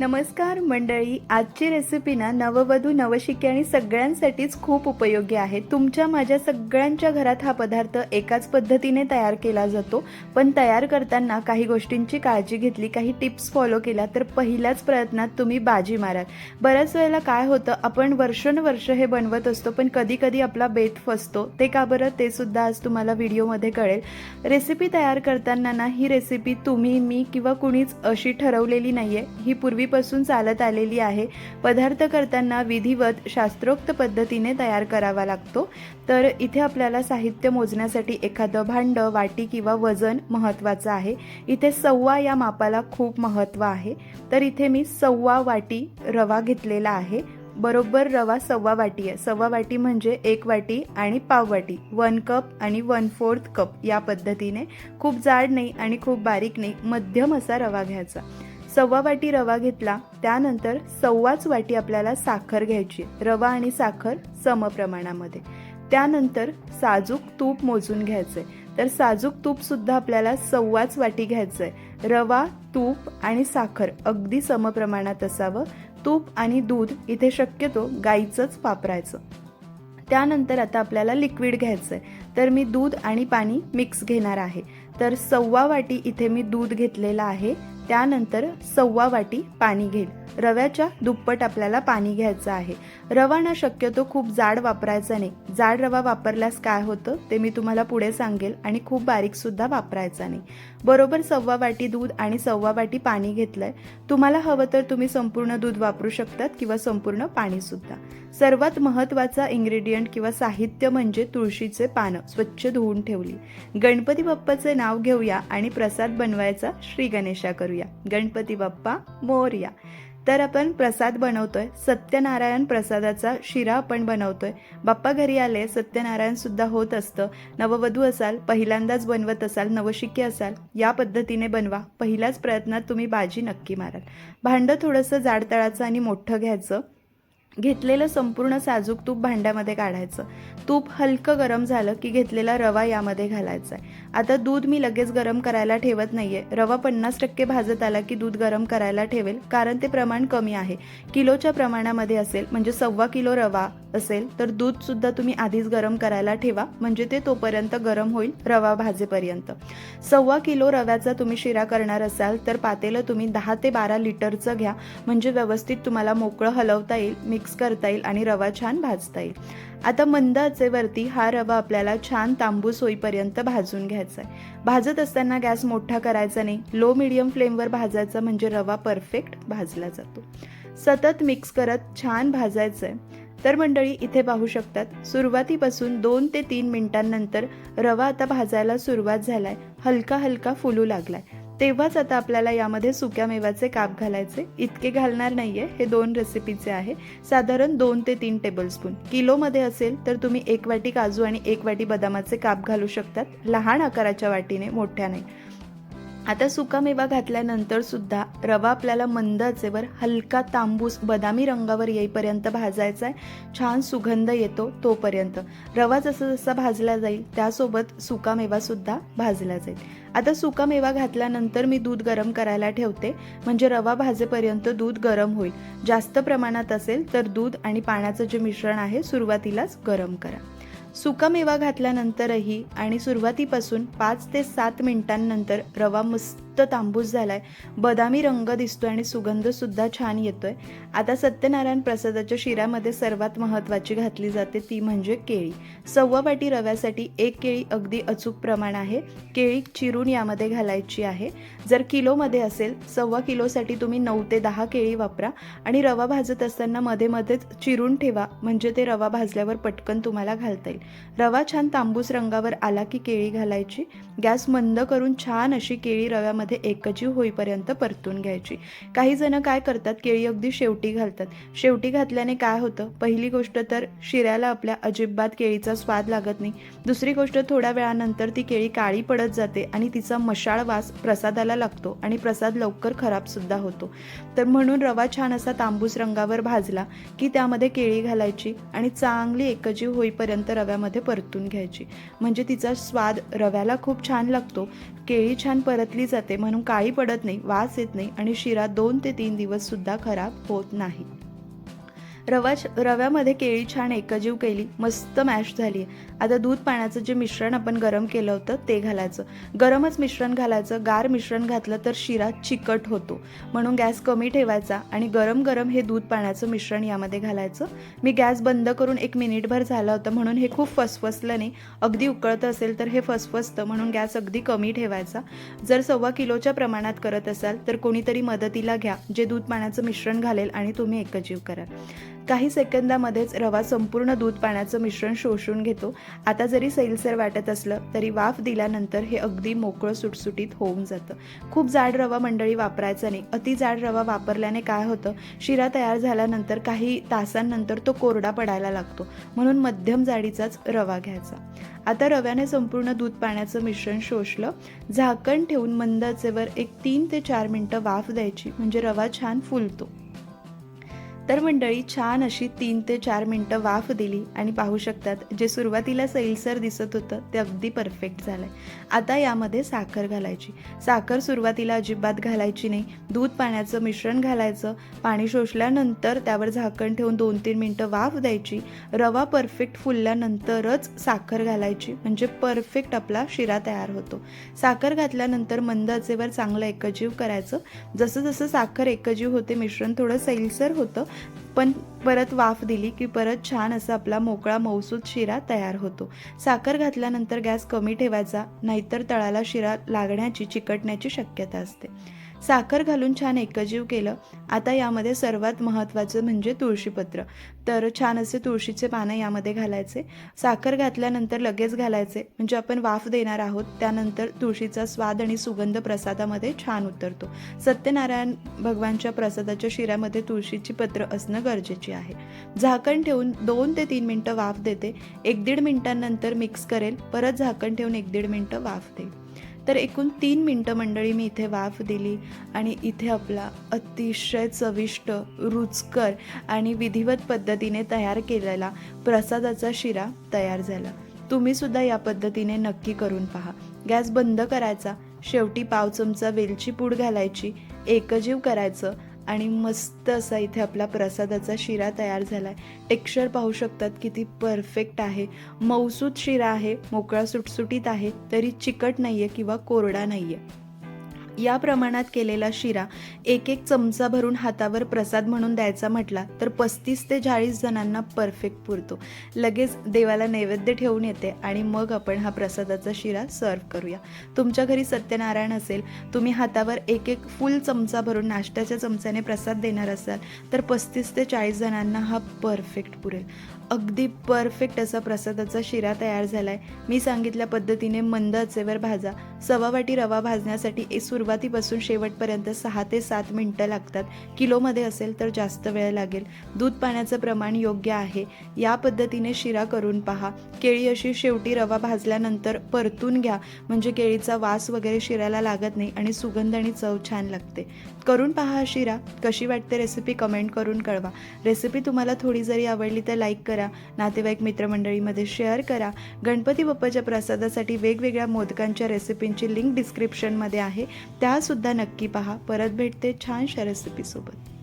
नमस्कार मंडळी आजची रेसिपी ना नववधू नवशिके आणि सगळ्यांसाठीच खूप उपयोगी आहे. तुमच्या माझ्या सगळ्यांच्या घरात हा पदार्थ एकाच पद्धतीने तयार केला जातो. पण तयार करताना काही गोष्टींची काळजी घेतली काही टिप्स फॉलो केल्या तर पहिल्याच प्रयत्नात तुम्ही बाजी माराल. बऱ्याच वेळेला काय होतं आपण वर्षानुवर्ष हे बनवत असतो पण कधी कधी आपला बेत फसतो. ते का बरं? ते सुद्धा आज तुम्हाला व्हिडिओमध्ये कळेल. रेसिपी तयार करताना ना ही रेसिपी तुम्ही मी किंवा कुणीच अशी ठरवलेली नाही आहे ही पूर्वी पूर्वीपासून चालत आलेली आहे. पदार्थ करताना विधिवत शास्त्रोक्त पद्धतीने तयार करावा लागतो. तर इथे आपल्याला साहित्य मोजण्यासाठी एखादं भांड वाटी किंवा वजन महत्त्वाचं आहे. इथे सव्वा या मापाला खूप महत्त्व आहे. तर इथे मी सव्वा वाटी रवा घेतलेला आहे. बरोबर रवा सव्वा वाटी आहे. सव्वा वाटी म्हणजे एक वाटी आणि पाव वाटी. वन कप आणि वन फोर्थ कप या पद्धतीने. खूप जाड नाही आणि खूप बारीक नाही. मध्यम असा रवा घ्यायचा. सव्वा वाटी रवा घेतला त्यानंतर सव्वाच वाटी आपल्याला साखर घ्यायची. रवा आणि साखर समप्रमाणामध्ये त्यानंतर साजूक तूप मोजून घ्यायचंय. तर साजूक तूप सुद्धा आपल्याला सव्वाच वाटी घ्यायचंय. रवा तूप आणि साखर अगदी समप्रमाणात असावं. तूप आणि दूध इथे शक्यतो गाईचंच वापरायचं. त्यानंतर आता आपल्याला लिक्विड घ्यायचं आहे तर मी दूध आणि पाणी मिक्स घेणार आहे. तर सव्वा वाटी इथे मी दूध घेतलेलं आहे. त्यानंतर सव्वा वाटी पाणी घेईल. रव्याच्या दुप्पट आपल्याला पाणी घ्यायचं आहे. रवा ना शक्यतो खूप जाड वापरायचा नाही. जाड रवा वापरल्यास काय होतं ते मी तुम्हाला पुढे सांगेल आणि खूप बारीकसुद्धा वापरायचा नाही. बरोबर सव्वा वाटी दूध आणि सव्वा वाटी पाणी घेतलंय. तुम्हाला हवं तर तुम्ही संपूर्ण दूध वापरू शकतात किंवा संपूर्ण पाणीसुद्धा सर्वात महत्त्वाचा इंग्रेडियंट किंवा साहित्य म्हणजे तुळशीचे पानं. स्वच्छ धुवून ठेवली. गणपती बाप्पाचे नाव घेऊया आणि प्रसाद बनवायचा श्री गणेशा करूया गणपती बाप्पा मोरया. तर आपण प्रसाद बनवतोय. सत्यनारायण प्रसादाचा शिरा आपण बनवतोय. बाप्पा घरी आले सत्यनारायण सुद्धा होत असतं. नववधू असाल पहिल्यांदाच बनवत असाल नवशिके असाल या पद्धतीने बनवा. पहिल्याच प्रयत्नात तुम्ही बाजी नक्की माराल. भांडं थोडंसं जाड तळाचं आणि मोठं घ्यायचं. घेतलेलं संपूर्ण साजूक तूप भांड्यामध्ये काढायचं. तूप हलकं गरम झालं की घेतलेला रवा यामध्ये घालायचा आहे आता दूध मी लगेच गरम करायला ठेवत नाही आहे रवा पन्नास टक्के भाजत आला की दूध गरम करायला ठेवेल कारण ते प्रमाण कमी आहे. किलोच्या प्रमाणामध्ये असेल म्हणजे सव्वा किलो रवा असेल तर दूधसुद्धा तुम्ही आधीच गरम करायला ठेवा म्हणजे ते तोपर्यंत गरम होईल रवा भाजेपर्यंत. सव्वा किलो रव्याचा तुम्ही शिरा करणार असाल तर पातेलं तुम्ही दहा ते बारा लिटरचं घ्या म्हणजे व्यवस्थित तुम्हाला मोकळं हलवता येईल. मिक्स मिक्स करता येईल आणि रवा छान भाजता येईल. आता मंद आचेवरती हा रवा आपल्याला छान तांबूस होईपर्यंत भाजून घ्यायचा आहे. भाजत असताना गॅस मोठा करायचा नाही. लो मिडियम फ्लेमवर भाजायचा म्हणजे रवा परफेक्ट भाजला जातो. सतत मिक्स करत छान भाजायचं आहे. तर मंडळी इथे पाहू शकतात सुरुवातीपासून दोन ते तीन मिनिटांनंतर रवा आता भाजायला सुरुवात झालाय. हलका हलका फुलू लागलाय. तेव्हाच आता आपल्याला यामध्ये सुक्या मेव्याचे काप घालायचे. इतके घालणार नाहीये. हे दोन रेसिपीचे आहे. साधारण दोन ते तीन टेबलस्पून किलोमध्ये असेल तर तुम्ही एक वाटी काजू आणि एक वाटी बदामाचे काप घालू शकतात. लहान आकाराच्या वाटीने मोठ्या नाही आता सुकामेवा घातल्यानंतर सुद्धा रवा आपल्याला मंद आचेवर हलका तांबूस बदामी रंगावर येईपर्यंत भाजायचा आहे. छान सुगंध येतो तोपर्यंत. रवा जसा जसा भाजला जाईल त्यासोबत सुकामेवा सुद्धा भाजला जाईल. आता सुकामेवा घातल्यानंतर मी दूध गरम करायला ठेवते. म्हणजे रवा भाजेपर्यंत दूध गरम होईल. जास्त प्रमाणात असेल तर दूध आणि पाण्याचं जे मिश्रण आहे सुरुवातीलाच गरम करा. सुकामेवा घातल्यानंतरही आणि सुरुवातीपासून पाच ते सात मिनिटांनंतर रवा मस्त तांबूस झालाय. बदामी रंग दिसतोय आणि सुगंध सुद्धा छान येतोय. आता सत्यनारायण प्रसादाच्या शिऱ्यामध्ये सर्वात महत्त्वाची घातली जाते ती म्हणजे केळी. सव्वा वाटी रव्यासाठी एक केळी अगदी अचूक प्रमाण आहे. केळी चिरून यामध्ये घालायची आहे. जर किलोमध्ये असेल सव्वा किलोसाठी तुम्ही नऊ ते दहा केळी वापरा आणि रवा भाजत असताना मध्ये मध्येच चिरून ठेवा म्हणजे ते रवा भाजल्यावर पटकन तुम्हाला घालता येईल. रवा छान तांबूस रंगावर आला की केळी घालायची. गॅस मंद करून छान अशी केळी रव्यामध्ये एकजीव होईपर्यंत परतून घ्यायची. काही जण काय करतात केळी अगदी शेवटी घालतात. शेवटी घातल्याने काय होतं? पहिली गोष्ट तर शिऱ्याला आपल्या अजिबात केळीचा स्वाद लागत नाही. दुसरी गोष्ट थोड्या वेळानंतर ती केळी काळी पडत जाते आणि तिचा मशाळ वास प्रसादाला लागतो आणि प्रसाद लवकर खराब सुद्धा होतो. तर म्हणून रवा छान असा तांबूस रंगावर भाजला की त्यामध्ये केळी घालायची आणि चांगली एकजीव होईपर्यंत रव्यामध्ये परतून घ्यायची. म्हणजे तिचा स्वाद रव्याला खूप छान लागतो. केळी छान परतली जाते. म्हणून काळी पडत नाही वास येत नाही आणि शिरा दोन ते तीन दिवससुद्धा खराब होत नाही. रवा रव्यामध्ये केळी छान एकजीव केली मस्त मॅश झाली आता दूध पाण्याचं जे मिश्रण आपण गरम केलं होतं ते घालायचं. गरमच मिश्रण घालायचं गार मिश्रण घातलं तर शिरा चिकट होतो. म्हणून गॅस कमी ठेवायचा आणि गरम गरम हे दूध पाण्याचं मिश्रण यामध्ये घालायचं. मी गॅस बंद करून एक मिनिटभर झालं होतं म्हणून हे खूप फसफसलं नाही अगदी उकळतं असेल तर हे फसफसतं म्हणून गॅस अगदी कमी ठेवायचा. जर सव्वा किलोच्या प्रमाणात करत असाल तर कोणीतरी मदतीला घ्या जे दूध पाण्याचं मिश्रण घालेल आणि तुम्ही एकजीव कराल. काही सेकंदामध्येच रवा संपूर्ण दूध पाण्याचं मिश्रण शोषून घेतो. आता जरी सैलसर वाटत असलं तरी वाफ दिल्यानंतर हे अगदी मोकळं सुटसुटीत होऊन जातं. खूप जाड रवा मंडळी वापरायचा नाही. अति जाड रवा वापरल्याने काय होतं? शिरा तयार झाल्यानंतर काही तासांनंतर तो कोरडा पडायला लागतो. म्हणून मध्यम जाडीचाच रवा घ्यायचा. आता रव्याने संपूर्ण दूध पाण्याचं मिश्रण शोषलं. झाकण ठेवून मंद आचेवर एक तीन ते चार मिनटं वाफ द्यायची. म्हणजे रवा छान फुलतो. तर मंडळी छान अशी तीन ते चार मिनटं वाफ दिली आणि पाहू शकतात जे सुरुवातीला सैलसर दिसत होतं ते अगदी परफेक्ट झालं आहे आता यामध्ये साखर घालायची. साखर सुरुवातीला अजिबात घालायची नाही. दूध पाण्याचं मिश्रण घालायचं. पाणी शोषल्यानंतर त्यावर झाकण ठेवून दोन तीन मिनटं वाफ द्यायची. रवा परफेक्ट फुलल्यानंतरच साखर घालायची. म्हणजे परफेक्ट आपला शिरा तयार होतो. साखर घातल्यानंतर मंद आचेवर चांगलं एकजीव करायचं. जसं जसं साखर एकजीव होते मिश्रण थोडं सैलसर होतं पण परत वाफ दिली की परत छान असा आपला मोकळा मौसूद शिरा तयार होतो. साखर घातल्यानंतर गॅस कमी ठेवायचा नाहीतर तळाला शिरा लागण्याची चिकटण्याची शक्यता असते. साखर घालून छान एकजीव केलं. आता यामध्ये सर्वात महत्त्वाचं म्हणजे तुळशीपत्र तर छान असे तुळशीचे पानं यामध्ये घालायचे. साखर घातल्यानंतर लगेच घालायचे. म्हणजे आपण वाफ देणार आहोत त्यानंतर तुळशीचा स्वाद आणि सुगंध प्रसादामध्ये छान उतरतो. सत्यनारायण भगवानच्या प्रसादाच्या शिऱ्यामध्ये तुळशीची पत्र असणं गरजेची आहे. झाकण ठेवून दोन ते तीन मिनटं वाफ देते. एक दीड मिनिटांनंतर मिक्स करेल. परत झाकण ठेवून एक दीड मिनटं वाफ देईल. तर एकूण तीन मिनटं मंडळी मी इथे वाफ दिली आणि इथे आपला अतिशय चविष्ट रुचकर आणि विधिवत पद्धतीने तयार केलेला प्रसादाचा शिरा तयार झाला. तुम्ही सुद्धा या पद्धतीने नक्की करून पहा. गॅस बंद करायचा. शेवटी पाव चमचा वेलची पूड घालायची. एकजीव करायचं. आणि मस्त असा इथे आपला प्रसादाचा शिरा तयार झाला आहे टेक्स्चर पाहू शकतात किती परफेक्ट आहे. मौसूद शिरा आहे मोकळा सुटसुटीत आहे तरी चिकट नाही आहे किंवा कोरडा नाही आहे या प्रमाणात केलेला शिरा एक एक चमचा भरून हातावर प्रसाद म्हणून द्यायचा म्हटला तर पस्तीस ते चाळीस जणांना परफेक्ट पुरतो. लगेच देवाला नैवेद्य ठेवून येते आणि मग आपण हा प्रसादाचा शिरा सर्व करूया. तुमच्या घरी सत्यनारायण असेल तुम्ही हातावर एक एक फुल चमचा भरून नाश्त्याच्या चमच्याने प्रसाद देणार असाल तर पस्तीस ते चाळीस जणांना हा परफेक्ट पुरेल. अगदी परफेक्ट असा प्रसादाचा शिरा तयार झाला आहे मी सांगितल्या पद्धतीने मंद अचेवर भाजा सवा वाटी रवा भाजण्यासाठी सुरुवातीपासून शेवटपर्यंत सहा ते सात मिनटं लागतात. किलोमध्ये असेल तर जास्त वेळ लागेल. दूध पाण्याचं प्रमाण योग्य आहे. या पद्धतीने शिरा करून पहा. केळी अशी शेवटी रवा भाजल्यानंतर परतून घ्या. म्हणजे केळीचा वास वगैरे शिराला लागत नाही आणि सुगंध आणि चव छान लागते. करून पहा हा शिरा. कशी वाटते रेसिपी कमेंट करून कळवा. रेसिपी तुम्हाला थोडी जरी आवडली तर लाईक करा. नातेवाईक मित्रमंडळीमध्ये शेअर करा. गणपती बाप्पाच्या प्रसादासाठी वेगवेगळ्या मोदकांच्या रेसिपींची लिंक डिस्क्रिप्शनमध्ये आहे. त्यासुद्धा नक्की पहा. परत भेटते छानशा रेसिपीसोबत